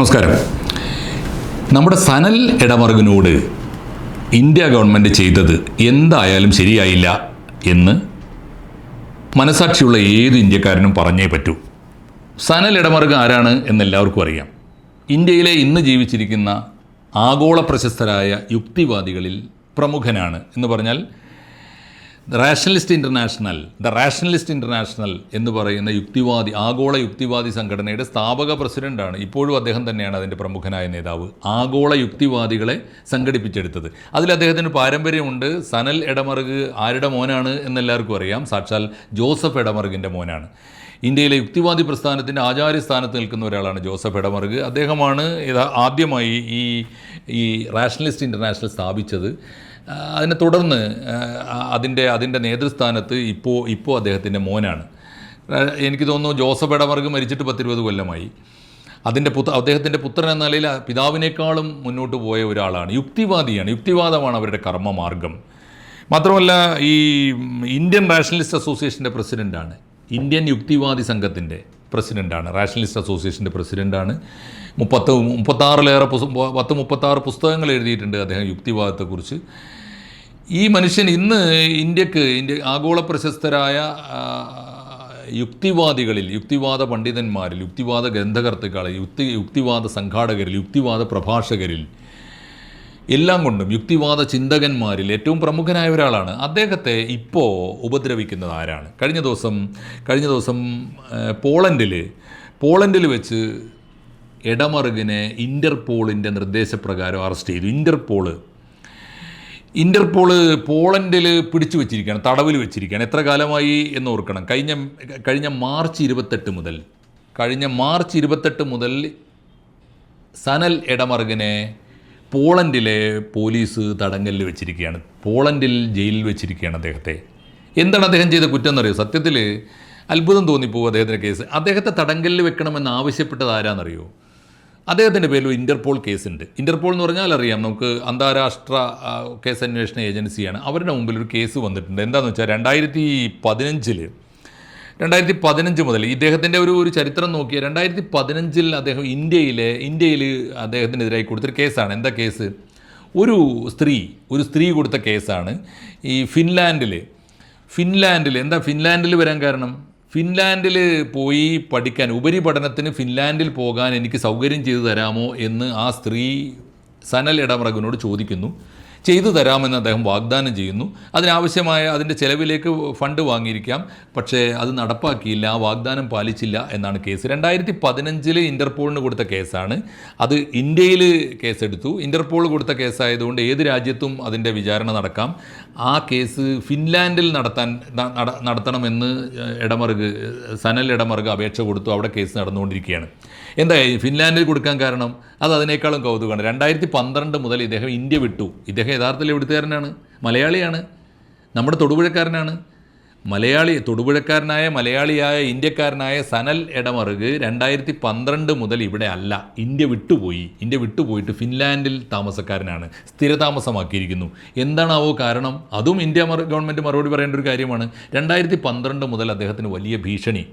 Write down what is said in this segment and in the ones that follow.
നമസ്കാരം. നമ്മുടെ Sanal ഇടമറുകിനോട് India government ചെയ്തത് എന്തായാലും ശരിയായില്ല എന്ന് മനസാക്ഷിയുള്ള ഏത് ഇന്ത്യക്കാരനും പറഞ്ഞേ പറ്റൂ. സനൽ ഇടമറുക ആരാണ് എന്നെല്ലാവർക്കും അറിയാം. ഇന്ത്യയിലെ ഇന്ന് ജീവിച്ചിരിക്കുന്ന ആഗോള പ്രശസ്തരായ യുക്തിവാദികളിൽ പ്രമുഖനാണ് എന്ന് പറഞ്ഞാൽ rationalist international the rationalist international എന്ന് പറയുന്ന യുക്തിവാദി ആഗോള യുക്തിവാദി സംഘടനയുടെ സ്ഥാപക പ്രസിഡന്റാണ് ഇപ്പോഴും അദ്ദേഹം തന്നെയാണ് അതിന്റെ പ്രമുഖനായ നേതാവ്. ആഗോള യുക്തിവാദികളെ സംഘടിപ്പിച്ചെടുത്തത്. അതിൽ അദ്ദേഹത്തിന് പാരമ്പര്യമുണ്ട്. സനൽ എടമറുക് ആരുടെ മോനാണ് എന്നെല്ലാവർക്കും അറിയാം. സാക്ഷാൽ ജോസഫ് എടമറുകിന്റെ മോനാണ്. ഇന്ത്യയിലെ യുക്തിവാദി പ്രസ്ഥാനത്തിന്റെ ആചാര്യസ്ഥാനത്ത് നിൽക്കുന്ന ഒരാളാണ് ജോസഫ് എടമറുക്. അദ്ദേഹമാണ് ആദ്യമായി ഈ ഈ റാഷണലിസ്റ്റ് ഇന്റർനാഷണൽ സ്ഥാപിച്ചത്. അതിനെ തുടർന്ന് അതിന്റെ അതിന്റെ നേതൃസ്ഥാനത്ത് ഇപ്പോൾ ഇപ്പോൾ അദ്ദേഹത്തിന്റെ മോനാണ്. എനിക്ക് തോന്നുന്നു ജോസഫ് ഇടവർഗ് മരിച്ചിട്ട് പത്തിരുപത് കൊല്ലമായി. അതിന്റെ പുത്ര അദ്ദേഹത്തിന്റെ പുത്രൻ എന്ന നിലയിൽ പിതാവിനേക്കാളും മുന്നോട്ട് പോയ ഒരാളാണ്. യുക്തിവാദിയാണ്. യുക്തിവാദമാണ് അവരുടെ കർമ്മമാർഗം. മാത്രമല്ല ഈ ഇന്ത്യൻ റാഷണലിസ്റ്റ് അസോസിയേഷന്റെ പ്രസിഡന്റാണ്. ഇന്ത്യൻ യുക്തിവാദി സംഘത്തിന്റെ. പ്രസിഡന്റാണ് റാഷണലിസ്റ്റ് അസോസിയേഷന്റെ പ്രസിഡന്റാണ് മുപ്പത്ത് മുപ്പത്താറിലേറെ പത്ത് മുപ്പത്താറ് പുസ്തകങ്ങൾ എഴുതിയിട്ടുണ്ട് അദ്ദേഹം യുക്തിവാദത്തെക്കുറിച്ച്. ഈ മനുഷ്യൻ ഇന്ന് ഇന്ത്യയ്ക്ക് ഇന്ത്യ ആഗോള പ്രശസ്തരായ യുക്തിവാദികളിൽ യുക്തിവാദ പണ്ഡിതന്മാരിൽ യുക്തിവാദ ഗ്രന്ഥകർത്തുക്കളിൽ യുക്തി യുക്തിവാദ സംഘാടകരിൽ യുക്തിവാദ പ്രഭാഷകരിൽ എല്ലാം കൊണ്ടും യുക്തിവാദ ചിന്തകന്മാരിൽ ഏറ്റവും പ്രമുഖനായ ഒരാളാണ്. അദ്ദേഹത്തെ ഇപ്പോൾ ഉപദ്രവിക്കുന്നത് ആരാണ്? കഴിഞ്ഞ ദിവസം കഴിഞ്ഞ ദിവസം പോളണ്ടിൽ പോളണ്ടിൽ വെച്ച് ഇടമറുകിനെ ഇന്റർപോളിന്റെ നിർദ്ദേശപ്രകാരം അറസ്റ്റ് ചെയ്തു. ഇന്റർപോൾ ഇന്റർപോൾ പോളണ്ടിൽ പിടിച്ചു വെച്ചിരിക്കുകയാണ് തടവിൽ വെച്ചിരിക്കുകയാണ്. എത്ര കാലമായി എന്ന് ഓർക്കണം. കഴിഞ്ഞ കഴിഞ്ഞ മാർച്ച് ഇരുപത്തെട്ട് മുതൽ കഴിഞ്ഞ മാർച്ച് ഇരുപത്തെട്ട് മുതൽ സനൽ എടമറുകിനെ പോളണ്ടിലെ പോലീസ് തടങ്കലിൽ വെച്ചിരിക്കുകയാണ്. പോളണ്ടിൽ ജയിലിൽ വെച്ചിരിക്കുകയാണ് അദ്ദേഹത്തെ. എന്താണ് അദ്ദേഹം ചെയ്ത കുറ്റം എന്നറിയോ? സത്യത്തിൽ അത്ഭുതം തോന്നിപ്പോകും അദ്ദേഹത്തിന്റെ കേസ്. അദ്ദേഹത്തെ തടങ്കലിൽ വെക്കണമെന്ന് ആവശ്യപ്പെട്ടത് ആരാന്നറിയോ? അദ്ദേഹത്തിന്റെ പേരിൽ ഒരു ഇന്റർപോൾ കേസുണ്ട്. ഇന്റർപോൾ എന്ന് പറഞ്ഞാൽ അറിയാം നമുക്ക് അന്താരാഷ്ട്ര കേസ് അന്വേഷണ ഏജൻസിയാണ്. അവരുടെ മുമ്പിൽ ഒരു കേസ് വന്നിട്ടുണ്ട്. എന്താണെന്ന് വെച്ചാൽ രണ്ടായിരത്തി പതിനഞ്ചിൽ രണ്ടായിരത്തി പതിനഞ്ച് മുതൽ ഇദ്ദേഹത്തിന്റെ ഒരു ഒരു ചരിത്രം നോക്കിയാൽ രണ്ടായിരത്തി പതിനഞ്ചിൽ അദ്ദേഹം ഇന്ത്യയിലെ ഇന്ത്യയിൽ അദ്ദേഹത്തിനെതിരായി കൊടുത്തൊരു കേസാണ്. എന്താ കേസ്? ഒരു സ്ത്രീ ഒരു സ്ത്രീ കൊടുത്ത കേസാണ്. ഈ ഫിൻലാൻഡിൽ ഫിൻലാൻഡിൽ എന്താ ഫിൻലാൻഡിൽ വരാൻ കാരണം? ഫിൻലാൻഡിൽ പോയി പഠിക്കാൻ ഉപരിപഠനത്തിന് ഫിൻലാൻഡിൽ പോകാൻ എനിക്ക് സൗകര്യം ചെയ്തു തരാമോ എന്ന് ആ സ്ത്രീ സനൽ ഇടമറകിനോട് ചോദിക്കുന്നു. ചെയ്തു തരാമെന്ന് അദ്ദേഹം വാഗ്ദാനം ചെയ്യുന്നു. അതിനാവശ്യമായ അതിന്റെ ചെലവിലേക്ക് ഫണ്ട് വാങ്ങിയിരിക്കാം. പക്ഷേ അത് നടപ്പാക്കിയില്ല ആ വാഗ്ദാനം പാലിച്ചില്ല എന്നാണ് കേസ്. രണ്ടായിരത്തി പതിനഞ്ചിൽ ഇന്റർപോളിന് കൊടുത്ത കേസാണ്. അത് ഇന്ത്യയിൽ കേസെടുത്തു. ഇന്റർപോൾ കൊടുത്ത കേസായതുകൊണ്ട് ഏത് രാജ്യത്തും അതിന്റെ വിചാരണ നടക്കാം. ആ കേസ് ഫിൻലാൻഡിൽ നടത്താൻ നടത്തണമെന്ന് ഇടമറുക് സനൽ ഇടമറുക് അപേക്ഷ കൊടുത്തു. അവിടെ കേസ് നടന്നുകൊണ്ടിരിക്കുകയാണ്. എന്തായി ഫിൻലാൻഡിൽ കൊടുക്കാൻ കാരണം? അത് അതിനേക്കാളും കൗതുകമാണ്. രണ്ടായിരത്തി പന്ത്രണ്ട് മുതൽ ഇദ്ദേഹം ഇന്ത്യ വിട്ടു. ഇദ്ദേഹം യഥാർത്ഥത്തിൽ എവിടുത്തുകാരനാണ്? മലയാളിയാണ്. നമ്മുടെ തൊടുപുഴക്കാരനാണ്. മലയാളി തൊടുപുഴക്കാരനായ മലയാളിയായ ഇന്ത്യക്കാരനായ സനൽ എടമറുക് രണ്ടായിരത്തി പന്ത്രണ്ട് മുതൽ ഇവിടെ അല്ല. ഇന്ത്യ വിട്ടുപോയി. ഇന്ത്യ വിട്ടുപോയിട്ട് ഫിൻലാൻഡിൽ താമസക്കാരനാണ്. സ്ഥിരതാമസമാക്കിയിരിക്കുന്നു. എന്താണാവോ കാരണം? അതും ഇന്ത്യ ഗവൺമെന്റ് മറുപടി പറയേണ്ട ഒരു കാര്യമാണ്. രണ്ടായിരത്തി പന്ത്രണ്ട് മുതൽ അദ്ദേഹത്തിന് വലിയ ഭീഷണി.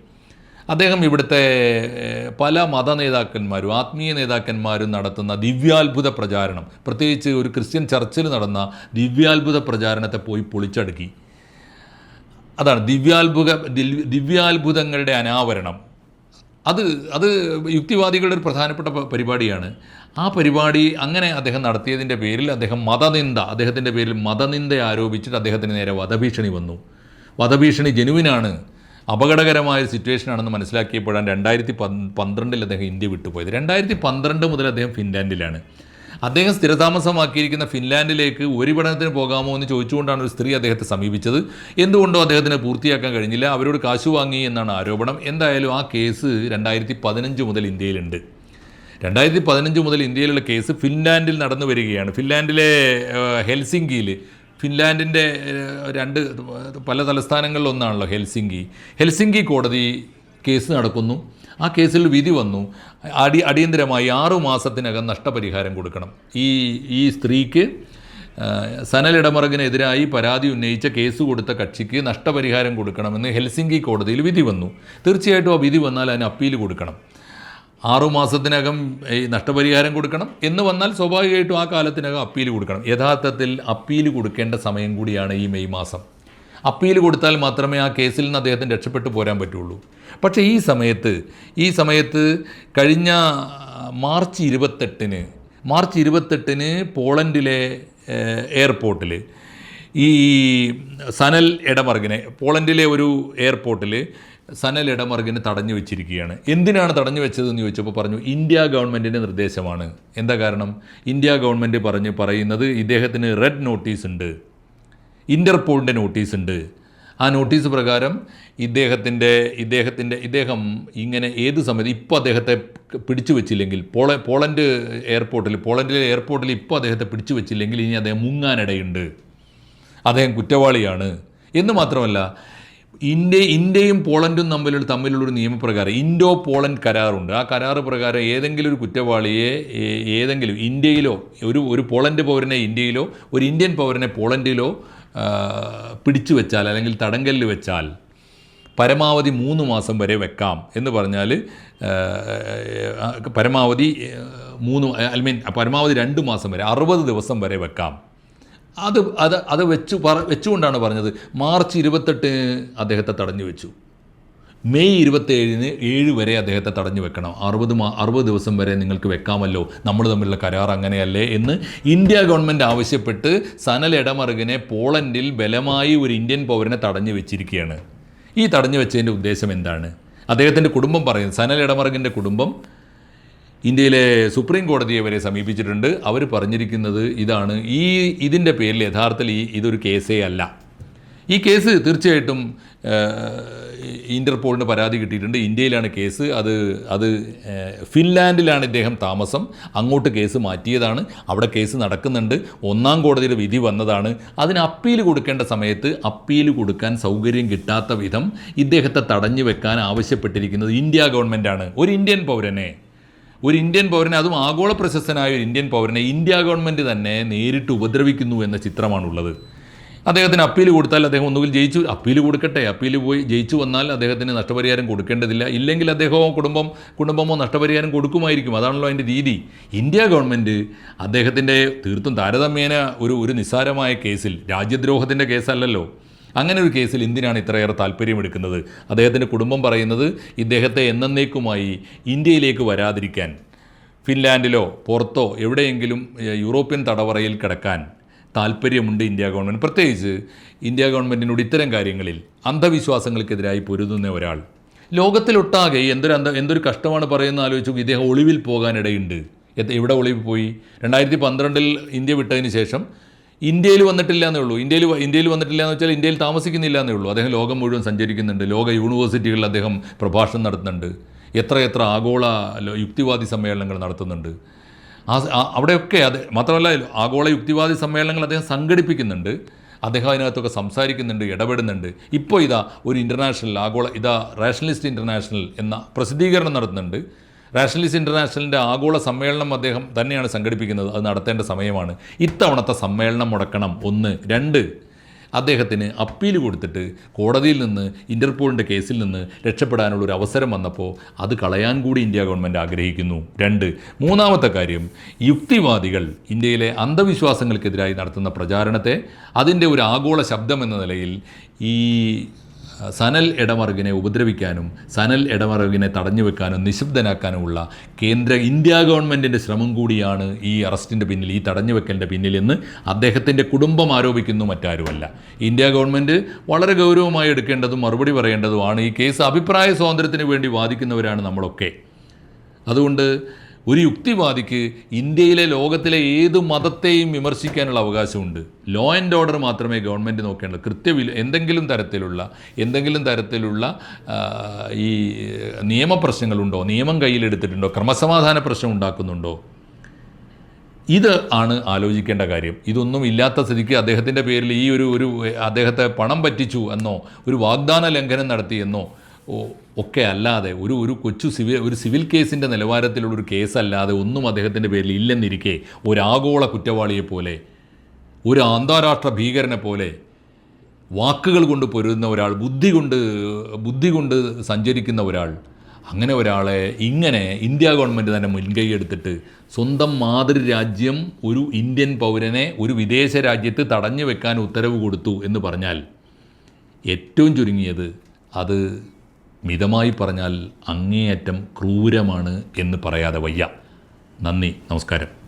അദ്ദേഹം ഇവിടുത്തെ പല മത നേതാക്കന്മാരും ആത്മീയ നേതാക്കന്മാരും നടത്തുന്ന ദിവ്യാത്ഭുത പ്രചാരണം. പ്രത്യേകിച്ച് ഒരു ക്രിസ്ത്യൻ ചർച്ചിൽ നടന്ന ദിവ്യാത്ഭുത പ്രചാരണത്തെ പോയി പൊളിച്ചടുക്കി. അതാണ് ദിവ്യാത്ഭുത ദിവ്യാത്ഭുതങ്ങളുടെ അനാവരണം. അത് അത് യുക്തിവാദികളുടെ ഒരു പ്രധാനപ്പെട്ട പരിപാടിയാണ്. ആ പരിപാടി അങ്ങനെ അദ്ദേഹം നടത്തിയതിന്റെ പേരിൽ അദ്ദേഹം മതനിന്ദ അദ്ദേഹത്തിന്റെ പേരിൽ മതനിന്ദ ആരോപിച്ചിട്ട് അദ്ദേഹത്തിന് നേരെ വധഭീഷണി വന്നു. വധഭീഷണി ജനുവിനാണ് അപകടകരമായ ഒരു സിറ്റുവേഷനാണെന്ന് മനസ്സിലാക്കിയപ്പോഴാണ് രണ്ടായിരത്തി പന്ത്രണ്ടിൽ അദ്ദേഹം ഇന്ത്യ വിട്ടുപോയത്. രണ്ടായിരത്തി പന്ത്രണ്ട് മുതൽ അദ്ദേഹം ഫിൻലാൻഡിലാണ്. അദ്ദേഹം സ്ഥിരതാമസമാക്കിയിരിക്കുന്ന ഫിൻലാൻഡിലേക്ക് ഒരു പഠനത്തിന് പോകാമോ എന്ന് ചോദിച്ചുകൊണ്ടാണ് ഒരു സ്ത്രീ അദ്ദേഹത്തെ സമീപിച്ചത്. എന്തുകൊണ്ടോ അദ്ദേഹത്തിന് പൂർത്തിയാക്കാൻ കഴിഞ്ഞില്ല. അവരോട് കാശു വാങ്ങി എന്നാണ് ആരോപണം. എന്തായാലും ആ കേസ് രണ്ടായിരത്തി പതിനഞ്ച് മുതൽ ഇന്ത്യയിലുണ്ട്. രണ്ടായിരത്തി പതിനഞ്ച് മുതൽ ഇന്ത്യയിലുള്ള കേസ് ഫിൻലാൻഡിൽ നടന്നു വരികയാണ്. ഫിൻലാൻഡിലെ ഹെൽസിങ്കിയിൽ ഫിൻലാൻഡിന്റെ രണ്ട് പല തലസ്ഥാനങ്ങളിലൊന്നാണല്ലോ ഹെൽസിങ്കി. ഹെൽസിങ്കി കോടതി കേസ് നടക്കുന്നു. ആ കേസിൽ വിധി വന്നു. അടി അടിയന്തരമായി ആറു മാസത്തിനകം നഷ്ടപരിഹാരം കൊടുക്കണം. ഈ ഈ സ്ത്രീക്ക് സനലിടമറകിനെതിരായി പരാതി ഉന്നയിച്ച കേസ് കൊടുത്ത കക്ഷിക്ക് നഷ്ടപരിഹാരം കൊടുക്കണമെന്ന് ഹെൽസിങ്കി കോടതിയിൽ വിധി വന്നു. തീർച്ചയായിട്ടും ആ വിധി വന്നാൽ അതിന് അപ്പീൽ കൊടുക്കണം. ആറുമാസത്തിനകം ഈ നഷ്ടപരിഹാരം കൊടുക്കണം. എന്ന് വന്നാൽ സ്വാഭാവികമായിട്ടും ആ കാലത്തിനകം അപ്പീൽ കൊടുക്കണം. യഥാർത്ഥത്തിൽ അപ്പീൽ കൊടുക്കേണ്ട സമയം കൂടിയാണ് ഈ മെയ് മാസം. അപ്പീൽ കൊടുത്താൽ മാത്രമേ ആ കേസിൽ നിന്ന് അദ്ദേഹത്തിന് രക്ഷപ്പെട്ടു പോരാൻ പറ്റുള്ളൂ. പക്ഷേ ഈ സമയത്ത് ഈ സമയത്ത് കഴിഞ്ഞ മാർച്ച് ഇരുപത്തെട്ടിന് മാർച്ച് ഇരുപത്തെട്ടിന് പോളണ്ടിലെ എയർപോർട്ടിൽ ഈ സനൽ ഇടമർഗിനെ പോളണ്ടിലെ ഒരു എയർപോർട്ടിൽ സനൽ ഇടമറുകിനെ തടഞ്ഞു വെച്ചിരിക്കുകയാണ്. എന്തിനാണ് തടഞ്ഞു വെച്ചതെന്ന് ചോദിച്ചപ്പോൾ പറഞ്ഞു ഇന്ത്യ ഗവൺമെന്റിന്റെ നിർദ്ദേശമാണ്. എന്താ കാരണം? ഇന്ത്യ ഗവൺമെന്റ് പറഞ്ഞ് പറയുന്നത് ഇദ്ദേഹത്തിന് റെഡ് നോട്ടീസ് ഉണ്ട്. ഇന്റർപോളിന്റെ നോട്ടീസ് ഉണ്ട്. ആ നോട്ടീസ് പ്രകാരം ഇദ്ദേഹത്തിന്റെ ഇദ്ദേഹത്തിന്റെ ഇദ്ദേഹം ഇങ്ങനെ ഏത് സമയത്ത് ഇപ്പോൾ അദ്ദേഹത്തെ പിടിച്ചു വെച്ചില്ലെങ്കിൽ പോള പോളണ്ട് എയർപോർട്ടിൽ പോളണ്ടിലെ എയർപോർട്ടിൽ ഇപ്പോൾ അദ്ദേഹത്തെ പിടിച്ചു വെച്ചില്ലെങ്കിൽ ഇനി അദ്ദേഹം മുങ്ങാനിടയുണ്ട്. അദ്ദേഹം കുറ്റവാളിയാണ്. എന്ന് മാത്രമല്ല ഇന്ത്യ ഇന്ത്യയും പോളണ്ടും തമ്മിലുള്ള തമ്മിലുള്ളൊരു നിയമപ്രകാരം ഇൻഡോ പോളണ്ട് കരാറുണ്ട്. ആ കരാർ പ്രകാരം ഏതെങ്കിലും ഒരു കുറ്റവാളിയെ ഏതെങ്കിലും ഇന്ത്യയിലോ ഒരു ഒരു പോളണ്ട് പൗരനെ ഇന്ത്യയിലോ ഒരു ഇന്ത്യൻ പൗരനെ പോളണ്ടിലോ പിടിച്ചു വെച്ചാൽ അല്ലെങ്കിൽ തടങ്കലിൽ വെച്ചാൽ പരമാവധി മൂന്ന് മാസം വരെ വെക്കാം എന്ന് പറഞ്ഞാൽ പരമാവധി മൂന്ന് ഐ മീൻ പരമാവധി രണ്ട് മാസം വരെ അറുപത് ദിവസം വരെ വെക്കാം. അത് അത് അത് വെച്ചു പറ വെച്ചുകൊണ്ടാണ് പറഞ്ഞത്. മാർച്ച് ഇരുപത്തെട്ടിന് അദ്ദേഹത്തെ തടഞ്ഞു വെച്ചു. മെയ് ഇരുപത്തേഴിന് ഏഴ് വരെ അദ്ദേഹത്തെ തടഞ്ഞു വെക്കണം. അറുപത് മാ അറുപത് ദിവസം വരെ നിങ്ങൾക്ക് വെക്കാമല്ലോ. നമ്മൾ തമ്മിലുള്ള കരാർ അങ്ങനെയല്ലേ എന്ന് ഇന്ത്യ ഗവൺമെന്റ് ആവശ്യപ്പെട്ട് സനൽ ഇടമറുകിനെ പോളണ്ടിൽ ബലമായി ഒരു ഇന്ത്യൻ പൗരനെ തടഞ്ഞു വെച്ചിരിക്കുകയാണ്. ഈ തടഞ്ഞു വെച്ചതിന്റെ ഉദ്ദേശം എന്താണ്? അദ്ദേഹത്തിന്റെ കുടുംബം പറയുന്നത് സനൽ ഇടമറുകിന്റെ കുടുംബം ഇന്ത്യയിലെ സുപ്രീം കോടതിയെ വരെ സമീപിച്ചിട്ടുണ്ട്. അവർ പറഞ്ഞിരിക്കുന്നത് ഇതാണ്. ഈ ഇതിന്റെ പേരിൽ യഥാർത്ഥത്തിൽ ഈ ഇതൊരു കേസേ അല്ല. ഈ കേസ് തീർച്ചയായിട്ടും ഇന്റർപോളിന് പരാതി കിട്ടിയിട്ടുണ്ട്. ഇന്ത്യയിലാണ് കേസ്. അത് അത് ഫിൻലാൻഡിലാണ് ഇദ്ദേഹം താമസം. അങ്ങോട്ട് കേസ് മാറ്റിയതാണ്. അവിടെ കേസ് നടക്കുന്നുണ്ട്. ഒന്നാം കോടതിയുടെ വിധി വന്നതാണ്. അതിന് അപ്പീൽ കൊടുക്കേണ്ട സമയത്ത് അപ്പീൽ കൊടുക്കാൻ സൗകര്യം കിട്ടാത്ത വിധം ഇദ്ദേഹത്തെ തടഞ്ഞു വെക്കാൻ ആവശ്യപ്പെട്ടിരിക്കുന്നത് ഇന്ത്യ ഗവൺമെന്റാണ് ഒരു ഇന്ത്യൻ പൗരനെ. ഒരു ഇന്ത്യൻ പൗരനെ അതും ആഗോള പ്രശസ്തനായ ഒരു ഇന്ത്യൻ പൗരനെ ഇന്ത്യ ഗവൺമെന്റ് തന്നെ നേരിട്ട് ഉപദ്രവിക്കുന്നു എന്ന ചിത്രമാണുള്ളത്. അദ്ദേഹത്തിന് അപ്പീൽ കൊടുത്താൽ അദ്ദേഹം ഒന്നുകിൽ ജയിച്ചു അപ്പീൽ കൊടുക്കട്ടെ അപ്പീൽ പോയി ജയിച്ചു വന്നാൽ അദ്ദേഹത്തിന് നഷ്ടപരിഹാരം കൊടുക്കേണ്ടതില്ല. ഇല്ലെങ്കിൽ അദ്ദേഹമോ കുടുംബം കുടുംബമോ നഷ്ടപരിഹാരം കൊടുക്കുമായിരിക്കും. അതാണല്ലോ അതിന്റെ രീതി. ഇന്ത്യ ഗവൺമെന്റ് അദ്ദേഹത്തിന്റെ തീർത്തും താരതമ്യേന ഒരു ഒരു നിസ്സാരമായ കേസിൽ രാജ്യദ്രോഹത്തിന്റെ കേസല്ലല്ലോ. അങ്ങനെ ഒരു കേസിൽ എന്തിനാണ് ഇത്രയേറെ താല്പര്യമെടുക്കുന്നത്? അദ്ദേഹത്തിന്റെ കുടുംബം പറയുന്നത് ഇദ്ദേഹത്തെ എന്നേക്കുമായി ഇന്ത്യയിലേക്ക് വരാതിരിക്കാൻ ഫിൻലാൻഡിലോ പുറത്തോ എവിടെയെങ്കിലും യൂറോപ്യൻ തടവറയിൽ കിടക്കാൻ താല്പര്യമുണ്ട് ഇന്ത്യ ഗവൺമെന്റ് പ്രത്യേകിച്ച് ഇന്ത്യ ഗവൺമെന്റിനോട് ഇത്തരം കാര്യങ്ങളിൽ അന്ധവിശ്വാസങ്ങൾക്കെതിരായി പൊരുതുന്ന ഒരാൾ. ലോകത്തിലൊട്ടാകെ എന്തൊരു അന്ധ എന്തൊരു കഷ്ടമാണ് പറയുന്ന ആലോചിച്ചു ഇദ്ദേഹം ഒളിവിൽ പോകാനിടയുണ്ട്. എവിടെ ഒളിവിൽ പോയി? രണ്ടായിരത്തി പന്ത്രണ്ടിൽ ഇന്ത്യ വിട്ടതിന് ശേഷം ഇന്ത്യയിൽ വന്നിട്ടില്ല എന്നേ ഉള്ളൂ. ഇന്ത്യയിൽ ഇന്ത്യയിൽ വന്നിട്ടില്ല എന്ന് വെച്ചാൽ ഇന്ത്യയിൽ താമസിക്കുന്നില്ല എന്നേ ഉള്ളൂ. അദ്ദേഹം ലോകം മുഴുവൻ സഞ്ചരിക്കുന്നുണ്ട്. ലോക യൂണിവേഴ്സിറ്റികളിൽ അദ്ദേഹം പ്രഭാഷണം നടത്തുന്നുണ്ട്. എത്ര എത്ര ആഗോള യുക്തിവാദി സമ്മേളനങ്ങൾ നടത്തുന്നുണ്ട്. ആ അവിടെയൊക്കെ അത് മാത്രമല്ല ആഗോള യുക്തിവാദി സമ്മേളനങ്ങൾ അദ്ദേഹം സംഘടിപ്പിക്കുന്നുണ്ട്. അദ്ദേഹം അതിനകത്തൊക്കെ സംസാരിക്കുന്നുണ്ട് ഇടപെടുന്നുണ്ട്. ഇപ്പോൾ ഇതാ ഒരു ഇന്റർനാഷണൽ ആഗോള ഇതാ റാഷണലിസ്റ്റ് ഇന്റർനാഷണൽ എന്ന പ്രസിദ്ധീകരണം നടത്തുന്നുണ്ട്. റേഷണലിസ്റ്റ് ഇന്റർനാഷണലിന്റെ ആഗോള സമ്മേളനം അദ്ദേഹം തന്നെയാണ് സംഘടിപ്പിക്കുന്നത്. അത് നടത്തേണ്ട സമയമാണ്. ഇത്തവണത്തെ സമ്മേളനം മുടക്കണം. ഒന്ന്. രണ്ട്. അദ്ദേഹത്തിന് അപ്പീൽ കൊടുത്തിട്ട് കോടതിയിൽ നിന്ന് ഇന്റർപോളിന്റെ കേസിൽ നിന്ന് രക്ഷപ്പെടാനുള്ള ഒരു അവസരം വന്നപ്പോൾ അത് കളയാൻ കൂടി ഇന്ത്യ ഗവൺമെന്റ് ആഗ്രഹിക്കുന്നു. രണ്ട്. മൂന്നാമത്തെ കാര്യം യുക്തിവാദികൾ ഇന്ത്യയിലെ അന്ധവിശ്വാസങ്ങൾക്കെതിരായി നടത്തുന്ന പ്രചാരണത്തെ അതിന്റെ ഒരു ആഗോള ശബ്ദം എന്ന നിലയിൽ ഈ സനൽ ഇടമറുകിനെ ഉപദ്രവിക്കാനും സനൽ ഇടമറുകിനെ തടഞ്ഞു വെക്കാനും നിശബ്ദനാക്കാനുമുള്ള കേന്ദ്ര ഇന്ത്യ ഗവൺമെന്റിന്റെ ശ്രമം കൂടിയാണ് ഈ അറസ്റ്റിന്റെ പിന്നിൽ ഈ തടഞ്ഞു വെക്കലിന്റെ പിന്നിലെന്ന് അദ്ദേഹത്തിന്റെ കുടുംബം ആരോപിക്കുന്നു മറ്റാരുമല്ല. ഇന്ത്യ ഗവൺമെന്റ് വളരെ ഗൗരവമായി എടുക്കേണ്ടതും മറുപടി പറയേണ്ടതുമാണ് ഈ കേസ് അഭിപ്രായ സ്വാതന്ത്ര്യത്തിന് വേണ്ടി വാദിക്കുന്നവരാണ് നമ്മളൊക്കെ. അതുകൊണ്ട് ഒരു യുക്തിവാദിക്ക് ഇന്ത്യയിലെ ലോകത്തിലെ ഏത് മതത്തെയും വിമർശിക്കാനുള്ള അവകാശമുണ്ട്. ലോ ആൻഡ് ഓർഡർ മാത്രമേ ഗവൺമെന്റ് നോക്കേണ്ടത്. കൃത്യവില എന്തെങ്കിലും തരത്തിലുള്ള എന്തെങ്കിലും തരത്തിലുള്ള ഈ നിയമപ്രശ്നങ്ങളുണ്ടോ നിയമം കയ്യിലെടുത്തിട്ടുണ്ടോ? ക്രമസമാധാന പ്രശ്നം ഉണ്ടാക്കുന്നുണ്ടോ? ഇത് ആണ് ആലോചിക്കേണ്ട കാര്യം. ഇതൊന്നും ഇല്ലാത്ത സ്ഥിതിക്ക് അദ്ദേഹത്തിന്റെ പേരിൽ ഈ ഒരു ഒരു അദ്ദേഹത്തെ പണം പറ്റിച്ചു എന്നോ ഒരു വാഗ്ദാന ലംഘനം നടത്തി എന്നോ ഓ- ഒക്കെ അല്ലാതെ ഒരു ഒരു കൊച്ചു സിവിൽ ഒരു സിവിൽ കേസിന്റെ നിലവാരത്തിലുള്ള ഒരു കേസല്ലാതെ ഒന്നും അദ്ദേഹത്തിന്റെ പേരിൽ ഇല്ലെന്നിരിക്കെ ഒരാഗോള കുറ്റവാളിയെ പോലെ ഒരു അന്താരാഷ്ട്ര ഭീകരനെ പോലെ വാക്കുകൾ കൊണ്ട് പൊരുതുന്ന ഒരാൾ ബുദ്ധി കൊണ്ട് ബുദ്ധി കൊണ്ട് സഞ്ചരിക്കുന്ന ഒരാൾ അങ്ങനെ ഒരാളെ ഇങ്ങനെ ഇന്ത്യ ഗവൺമെന്റ് തന്നെ മുൻകൈ എടുത്തിട്ട് സ്വന്തം മാതൃരാജ്യം ഒരു ഇന്ത്യൻ പൗരനെ ഒരു വിദേശ രാജ്യത്ത് തടഞ്ഞു വെക്കാൻ ഉത്തരവ് കൊടുത്തു എന്ന് പറഞ്ഞാൽ ഏറ്റവും ചുരുങ്ങിയത് അത് മിതമായി പറഞ്ഞാൽ അങ്ങേയറ്റം ക്രൂരമാണ് എന്ന് പറയാതെ വയ്യ. നന്ദി നമസ്കാരം.